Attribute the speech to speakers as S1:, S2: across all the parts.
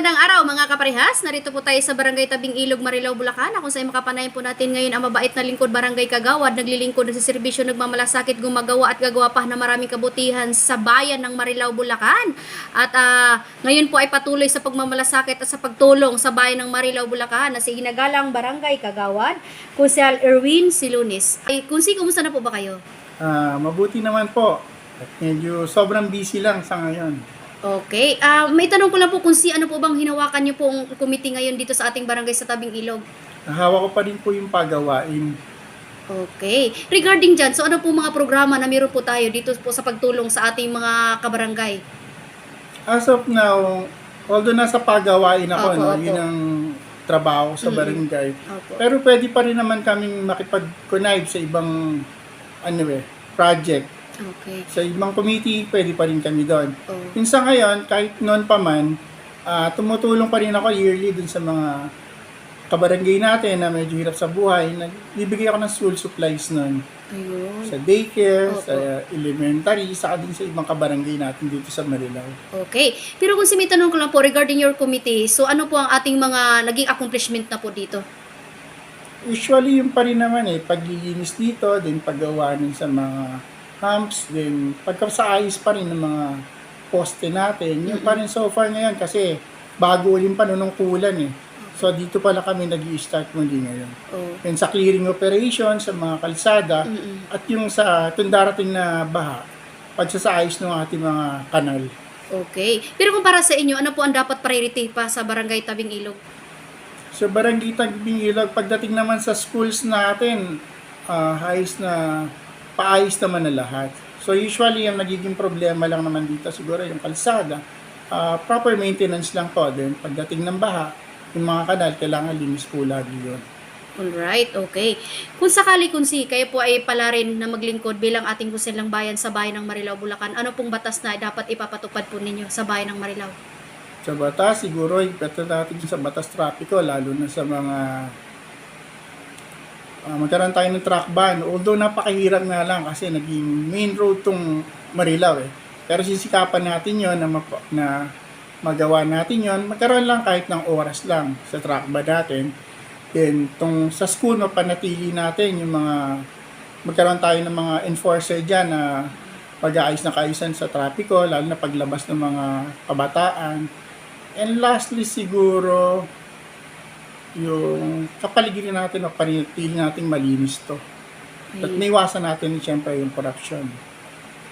S1: Magandang araw mga kaparehas. Narito po tayo sa Barangay Tabing Ilog, Marilao, Bulacan. Kung saan makapanayan po natin ngayon ang mabait na lingkod Barangay Kagawad. Naglilingkod sa serbisyo, nagmamalasakit, gumagawa at gagawa pa na maraming kabutihan sa bayan ng Marilao, Bulacan. At ah, ngayon po ay patuloy sa pagmamalasakit at sa pagtulong sa bayan ng Marilao, Bulacan na si Ginagalang Barangay Kagawad, Kusyal Erwin Silunis. Ay, Kunsi, kumusta na po ba kayo?
S2: Ah, mabuti naman po. At medyo sobrang busy lang sa ngayon.
S1: Okay. Ah, may tanong ko lang po kung si ano po bang hinawakan niyo pong committee ngayon dito sa ating barangay sa Tabing Ilog.
S2: Nahawa ko pa rin po yung pagawain.
S1: Okay. Regarding dyan, so ano po mga programa na meron po tayo dito po sa pagtulong sa ating mga kabarangay?
S2: As of now, although nasa pagawain ako,
S1: Opo,
S2: no,
S1: opo.
S2: yun ang trabaho sa barangay.
S1: Opo.
S2: Pero pwede pa rin naman kaming makipag-connive sa ibang ano eh, project.
S1: Okay.
S2: Sa ibang committee, pwede pa rin kami doon.
S1: Oh.
S2: Minsan ngayon, kahit noon pa man, ah, tumutulong pa rin ako yearly dun sa mga kabarangay natin na medyo hirap sa buhay. Nagbibigay ako ng school supplies noon.
S1: Ayun.
S2: Sa daycare,
S1: Opo.
S2: sa elementary, saka din sa ibang kabarangay natin dito sa Marilao.
S1: Okay. Pero kung si may tanong ko lang po regarding your committee, so ano po ang ating mga naging accomplishment na po dito?
S2: Usually, yung pa rin naman eh, paglilinis dito, din paggawa din sa mga humps, din pagka sa ayos pa rin ng mga poste natin. Yung pa rin so far ngayon kasi bago yung panunungkulan eh. So dito pala kami nag start muli ngayon.
S1: Oh.
S2: Yan sa clearing operation, sa mga kalsada,
S1: Mm-mm.
S2: at yung sa itong darating na baha, pagsasaayos ng ating mga kanal.
S1: Okay. Pero kung para sa inyo, ano po ang dapat priority pa sa barangay Tabing Ilog?
S2: So barangay Tagbing Ilog, pagdating naman sa schools natin, ah ayos na, paayos naman na lahat. So usually, yung nagiging problema lang naman dito siguro yung kalsada. Ah, proper maintenance lang po din. Pagdating ng baha, yung mga kanal, kailangan linis po lagi yun.
S1: Alright, okay. Kung sakali kung si kayo po ay pala rin na maglingkod bilang ating kusilang bayan sa bayan ng Marilao, Bulacan, ano pong batas na dapat ipapatupad po ninyo sa bayan ng Marilao?
S2: Sa batas, siguro, ipeta natin sa batas trapiko, lalo na sa mga ah, magkaroon tayo ng truck ban. Although napakahirap nga lang kasi naging main road tong Marilao eh. Pero sisikapan natin yon na, mapa- na magawa natin yon magkaroon lang kahit ng oras lang sa truck ban natin. Then, tong sa school, mapanatili natin yung mga magkaroon tayo ng mga enforcer dyan na pag-aayos na kaayusan sa trapiko, lalo na paglabas ng mga kabataan. And lastly, siguro, yung kapaligiran natin o panatili natin malinis to. At naiwasan natin, siyempre, yung corruption.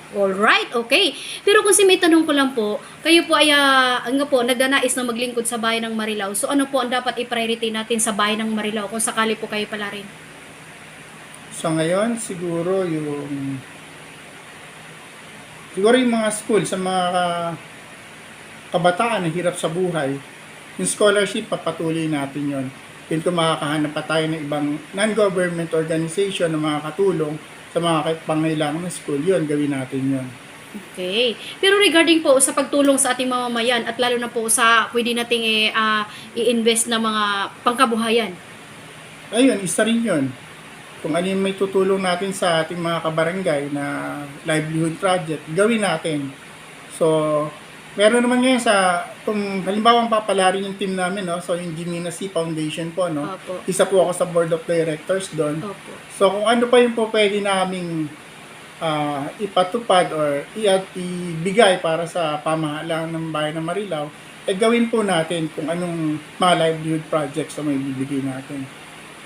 S1: Alright, okay. Pero kung si may tanong ko lang po, kayo po ay, ah, ano po, nagdanais na maglingkod sa bayan ng Marilao. So ano po ang dapat i-priority natin sa bayan ng Marilao kung sakali po kayo pala rin?
S2: So ngayon, siguro yung siguro yung mga school sa mga ka- kabataan na hirap sa buhay, yung scholarship papatuloy natin yon. Then kung makakahanap pa tayo ng ibang non-government organization na makakatulong sa mga pangailangan ng school, yun, gawin natin yun.
S1: Okay. Pero regarding po sa pagtulong sa ating mamamayan at lalo na po sa pwede nating ah, i-invest na mga pangkabuhayan.
S2: Ayun, isa rin yun. Kung ano yung may tutulong natin sa ating mga kabarangay na livelihood project, gawin natin. So, meron naman ngayon sa, kung halimbawa ang papalarin yung team namin, no? so yung Gimina C Foundation po, no?
S1: Opo.
S2: isa po ako sa board of directors doon.
S1: Opo.
S2: So, kung ano pa yung po pwede naming ah, ipatupad or i- ibigay para sa pamahalaan ng bayan ng Marilao, eh gawin po natin kung anong mga livelihood projects na may bibigay natin.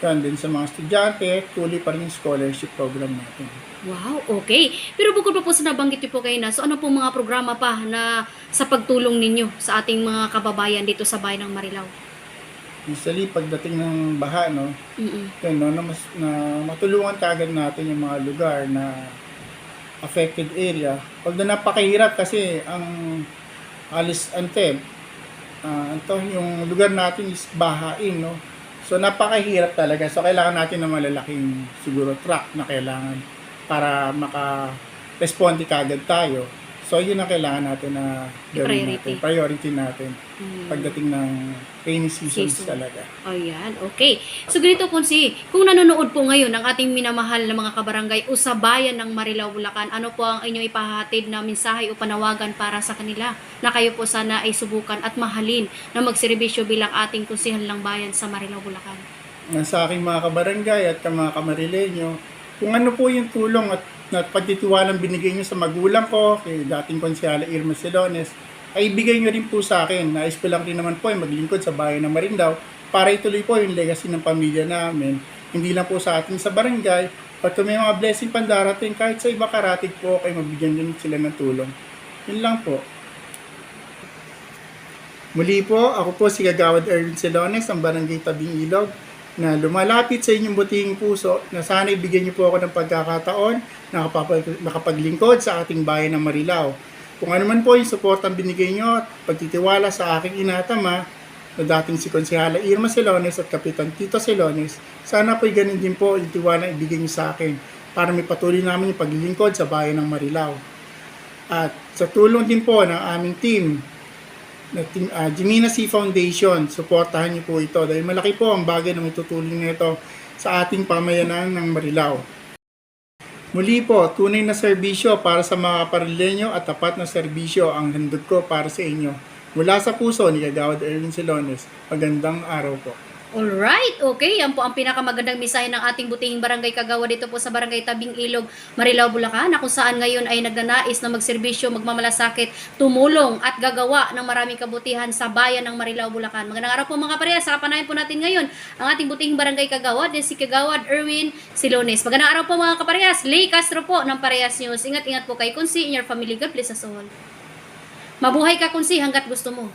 S2: Yan din sa mga estudyante, tuloy pa rin yung scholarship program natin.
S1: Wow, okay. Pero bukod pa po sa nabanggit niyo po kayo na, so ano po mga programa pa na sa pagtulong ninyo sa ating mga kababayan dito sa bayan ng Marilao?
S2: Usually, pagdating ng baha, no,
S1: Mm-mm.
S2: yun, no, na, mas, na matulungan kagad natin yung mga lugar na affected area. Although napakahirap kasi ang alis ante, ah, ito, yung lugar natin is bahain, no? So napakahirap talaga. So kailangan natin ng malalaking siguro truck na kailangan para maka-responde kagad tayo. So, yun ang kailangan natin na gawin
S1: Priority.
S2: natin. Priority natin.
S1: Hmm.
S2: Pagdating ng rainy seasons
S1: Season.
S2: talaga.
S1: Ayan, okay. So ganito po si, kung nanonood po ngayon ng ating minamahal na mga kabarangay o sa bayan ng Marilao, Bulacan, ano po ang inyong ipahatid na mensahe o panawagan para sa kanila na kayo po sana ay subukan at mahalin na magserbisyo bilang ating kusihan lang bayan sa Marilao, Bulacan.
S2: na sa aking mga kabarangay at ka mga kamarilenyo, kung ano po yung tulong at, at pagtitiwalang binigay nyo sa magulang ko, kay dating konsyala Irma Silones, ay ibigay nyo rin po sa akin. Nais ko lang rin naman po ay maglingkod sa bayan ng Marindaw para ituloy po yung legacy ng pamilya namin. Hindi lang po sa atin sa barangay, kung may mga blessing pandarating, kahit sa iba karatig po, ay mabigyan din sila ng tulong. Yun lang po. Muli po, ako po si Gagawad Erwin Silones, ang Barangay Tabing Ilog, na lumalapit sa inyong butihing puso na sana ibigyan niyo po ako ng pagkakataon na makapaglingkod sa ating bayan ng Marilao. Kung ano man po yung support ang binigay niyo at pagtitiwala sa aking inatama na dating si Konsehala Irma Silones at Kapitan Tito Silones, sana po'y ganun din po yung tiwala ibigay niyo sa akin para may patuloy namin yung paglilingkod sa bayan ng Marilao. At sa tulong din po ng aming team, na team, ah, Jimina C Foundation, suportahan niyo po ito dahil malaki po ang bagay na may tutulong nito sa ating pamayanan ng Marilao. Muli po, tunay na serbisyo para sa mga parilenyo at tapat na serbisyo ang handog ko para sa inyo. Mula sa puso ni Kagawad Erwin Silones, magandang araw po.
S1: Alright, okay. Yan po ang pinakamagandang mensahe ng ating butihing barangay kagawa dito po sa barangay Tabing Ilog, Marilao, Bulacan, na saan ngayon ay nagnanais na magserbisyo, magmamalasakit, tumulong at gagawa ng maraming kabutihan sa bayan ng Marilao, Bulacan. Magandang araw po mga pareha. Sa kapanayan po natin ngayon ang ating butihing barangay kagawad, din si Kagawad Erwin Silones. Magandang araw po mga kaparehas. Lay Castro po ng Parehas News. Ingat-ingat po kay Kunsi in your family. God bless us all. Mabuhay ka Kunsi hanggat gusto mo.